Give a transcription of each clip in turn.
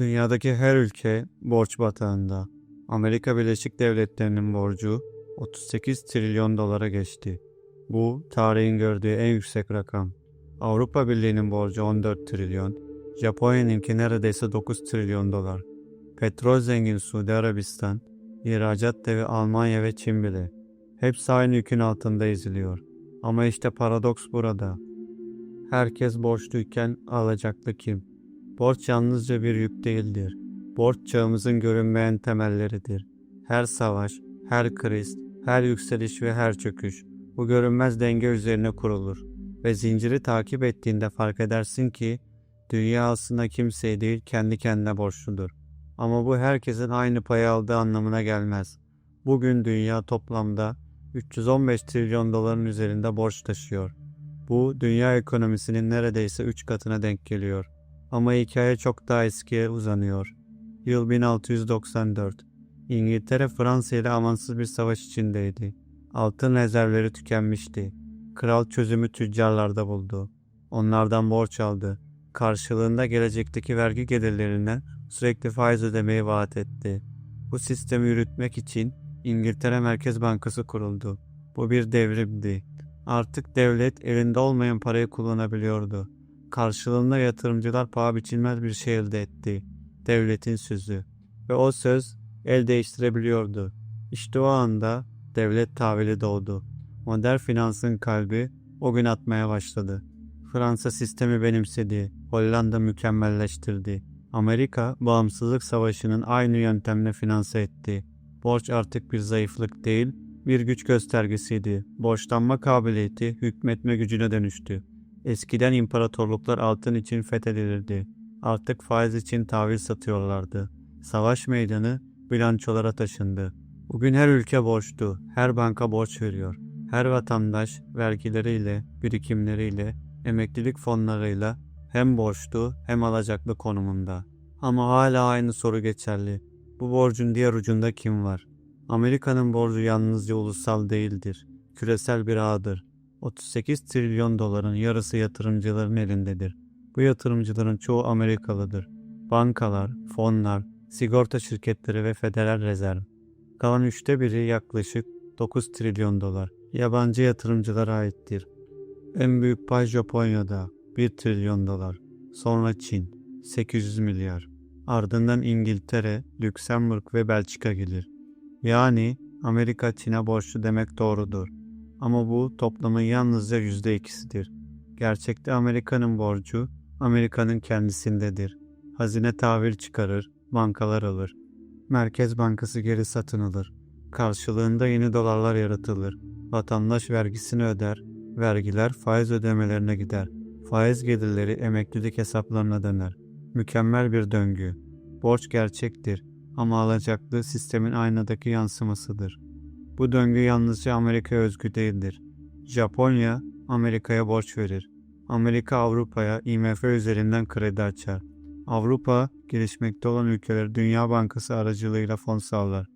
Dünyadaki her ülke borç batağında. Amerika Birleşik Devletleri'nin borcu 38 trilyon dolara geçti. Bu tarihin gördüğü en yüksek rakam. Avrupa Birliği'nin borcu 14 trilyon, Japonya'nınki neredeyse 9 trilyon dolar. Petrol zengin Suudi Arabistan, ihracat devi Almanya ve Çin bile. Hepsi aynı yükün altında eziliyor. Ama işte paradoks burada. Herkes borçluyken alacaklı kim? Borç yalnızca bir yük değildir. Borç çağımızın görünmeyen temelleridir. Her savaş, her kriz, her yükseliş ve her çöküş bu görünmez denge üzerine kurulur ve zinciri takip ettiğinde fark edersin ki dünya aslında kimseye değil kendi kendine borçludur. Ama bu herkesin aynı payı aldığı anlamına gelmez. Bugün dünya toplamda 315 trilyon doların üzerinde borç taşıyor. Bu dünya ekonomisinin neredeyse 3 katına denk geliyor. Ama hikaye çok daha eskiye uzanıyor. Yıl 1694. İngiltere Fransa ile amansız bir savaş içindeydi. Altın rezervleri tükenmişti. Kral çözümü tüccarlarda buldu. Onlardan borç aldı. Karşılığında gelecekteki vergi gelirlerinden sürekli faiz ödemeyi vaat etti. Bu sistemi yürütmek için İngiltere Merkez Bankası kuruldu. Bu bir devrimdi. Artık devlet elinde olmayan parayı kullanabiliyordu. Karşılığında yatırımcılar paha biçilmez bir şey elde etti. Devletin sözü. Ve o söz el değiştirebiliyordu. İşte o anda devlet tahvili doğdu. Modern finansın kalbi o gün atmaya başladı. Fransa sistemi benimsedi. Hollanda mükemmelleştirdi. Amerika bağımsızlık savaşının aynı yöntemle finanse etti. Borç artık bir zayıflık değil, bir güç göstergesiydi. Borçlanma kabiliyeti hükmetme gücüne dönüştü. Eskiden imparatorluklar altın için fethedilirdi. Artık faiz için tahvil satıyorlardı. Savaş meydanı bilançolara taşındı. Bugün her ülke borçlu, her banka borç veriyor. Her vatandaş vergileriyle, birikimleriyle, emeklilik fonlarıyla hem borçlu hem alacaklı konumunda. Ama hala aynı soru geçerli. Bu borcun diğer ucunda kim var? Amerika'nın borcu yalnızca ulusal değildir. Küresel bir ağdır. 38 trilyon doların yarısı yatırımcıların elindedir. Bu yatırımcıların çoğu Amerikalıdır. Bankalar, fonlar, sigorta şirketleri ve federal rezerv. Kalan üçte biri yaklaşık 9 trilyon dolar yabancı yatırımcılara aittir. En büyük pay Japonya'da 1 trilyon dolar. Sonra Çin 800 milyar. Ardından İngiltere, Lüksemburg ve Belçika gelir. Yani Amerika Çin'e borçlu demek doğrudur. Ama bu toplamın yalnızca yüzde ikisidir. Gerçekte Amerika'nın borcu Amerika'nın kendisindedir. Hazine tahvil çıkarır, bankalar alır. Merkez Bankası geri satın alır. Karşılığında yeni dolarlar yaratılır. Vatandaş vergisini öder. Vergiler faiz ödemelerine gider. Faiz gelirleri emeklilik hesaplarına döner. Mükemmel bir döngü. Borç gerçektir ama alacaklı sistemin aynadaki yansımasıdır. Bu döngü yalnızca Amerika'ya özgü değildir. Japonya Amerika'ya borç verir. Amerika Avrupa'ya IMF üzerinden kredi açar. Avrupa gelişmekte olan ülkeler Dünya Bankası aracılığıyla fon sağlar.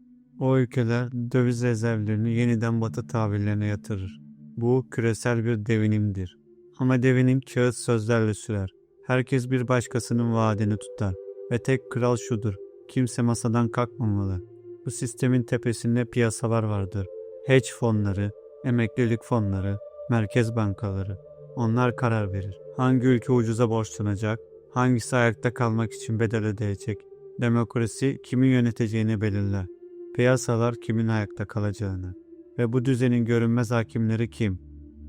O ülkeler döviz rezervlerini yeniden batı tahvillerine yatırır. Bu küresel bir devinimdir. Ama devinim kağıt sözlerle sürer. Herkes bir başkasının vaadini tutar. Ve tek kral şudur. Kimse masadan kalkmamalı. Bu sistemin tepesinde piyasalar vardır. Hedge fonları, emeklilik fonları, merkez bankaları. Onlar karar verir. Hangi ülke ucuza borçlanacak, hangisi ayakta kalmak için bedel ödeyecek. Demokrasi kimin yöneteceğini belirler. Piyasalar kimin ayakta kalacağını. Ve bu düzenin görünmez hakimleri kim?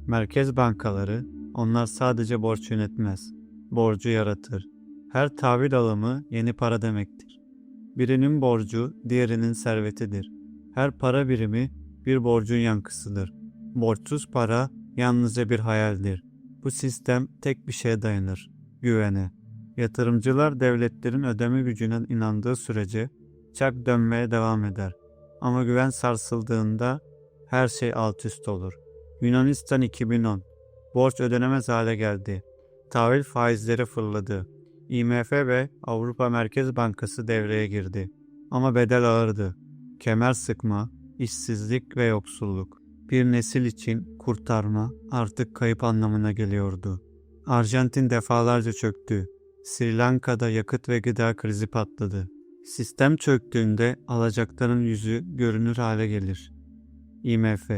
Merkez bankaları, onlar sadece borç yönetmez. Borcu yaratır. Her tahvil alımı yeni para demektir. Birinin borcu diğerinin servetidir. Her para birimi bir borcun yankısıdır. Borçsuz para yalnızca bir hayaldir. Bu sistem tek bir şeye dayanır. Güvene. Yatırımcılar devletlerin ödeme gücüne inandığı sürece çak dönmeye devam eder. Ama güven sarsıldığında her şey alt üst olur. Yunanistan 2010 Borç ödenemez hale geldi. Tahvil faizleri fırladı. IMF ve Avrupa Merkez Bankası devreye girdi. Ama bedel ağırdı. Kemer sıkma, işsizlik ve yoksulluk. Bir nesil için kurtarma artık kayıp anlamına geliyordu. Arjantin defalarca çöktü. Sri Lanka'da yakıt ve gıda krizi patladı. Sistem çöktüğünde alacakların yüzü görünür hale gelir. IMF,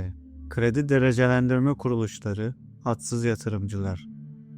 kredi derecelendirme kuruluşları, hadsız yatırımcılar,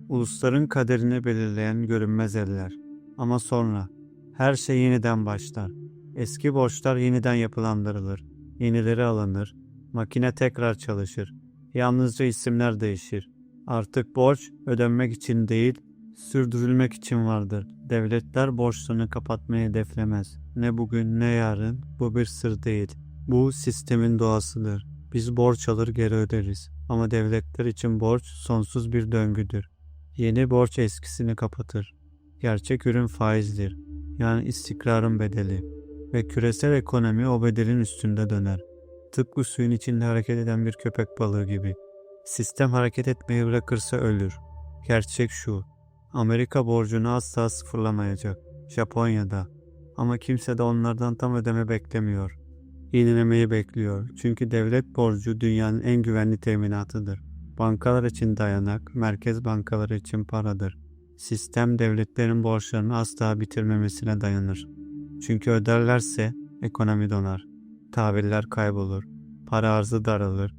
ulusların kaderini belirleyen görünmez eller. Ama sonra her şey yeniden başlar. Eski borçlar yeniden yapılandırılır, yenileri alınır, makine tekrar çalışır. Yalnızca isimler değişir. Artık borç ödenmek için değil, sürdürülmek için vardır. Devletler borçlarını kapatmayı hedeflemez. Ne bugün ne yarın bu bir sır değil. Bu sistemin doğasıdır. Biz borç alır geri öderiz. Ama devletler için borç sonsuz bir döngüdür. Yeni borç eskisini kapatır. Gerçek ürün faizdir. Yani istikrarın bedeli. Ve küresel ekonomi o bedelin üstünde döner. Tıpkı suyun içinde hareket eden bir köpek balığı gibi. Sistem hareket etmeyi bırakırsa ölür. Gerçek şu. Amerika borcunu asla sıfırlamayacak. Japonya'da. Ama kimse de onlardan tam ödeme beklemiyor. Yenilemeyi bekliyor. Çünkü devlet borcu dünyanın en güvenli teminatıdır. Bankalar için dayanak, merkez bankaları için paradır. Sistem devletlerin borçlarını asla bitirmemesine dayanır. Çünkü öderlerse ekonomi donar. Tahviller kaybolur. Para arzı daralır.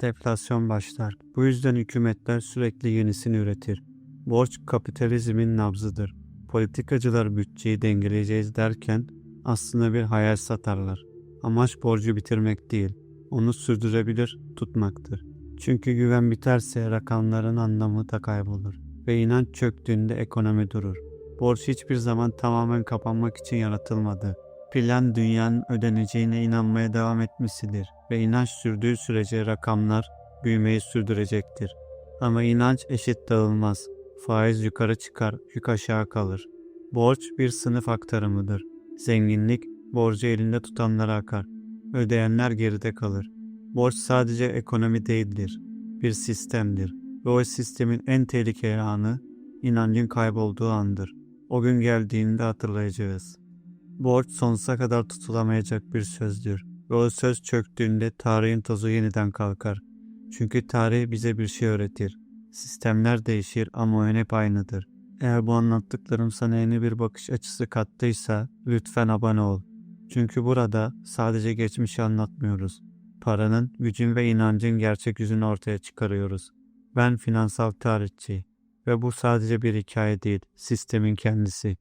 Deflasyon başlar. Bu yüzden hükümetler sürekli yenisini üretir. Borç kapitalizmin nabzıdır. Politikacılar bütçeyi dengeleyeceğiz derken aslında bir hayal satarlar. Amaç borcu bitirmek değil, onu sürdürebilir tutmaktır. Çünkü güven biterse rakamların anlamı da kaybolur ve inanç çöktüğünde ekonomi durur. Borç hiçbir zaman tamamen kapanmak için yaratılmadı. Plan dünyanın ödeneceğine inanmaya devam etmesidir ve inanç sürdüğü sürece rakamlar büyümeyi sürdürecektir. Ama inanç eşit dağılmaz. Faiz yukarı çıkar, yük aşağı kalır. Borç bir sınıf aktarımıdır. Zenginlik borcu elinde tutanlara akar. Ödeyenler geride kalır. Borç sadece ekonomi değildir. Bir sistemdir. Ve o sistemin en tehlikeli anı inancın kaybolduğu andır. O gün geldiğinde hatırlayacağız. Borç sonsuza kadar tutulamayacak bir sözdür. Ve o söz çöktüğünde tarihin tozu yeniden kalkar. Çünkü tarih bize bir şey öğretir. Sistemler değişir ama oyun hep aynıdır. Eğer bu anlattıklarım sana yeni bir bakış açısı kattıysa lütfen abone ol. Çünkü burada sadece geçmişi anlatmıyoruz. Paranın, gücün ve inancın gerçek yüzünü ortaya çıkarıyoruz. Ben finansal tarihçi ve bu sadece bir hikaye değil, sistemin kendisi.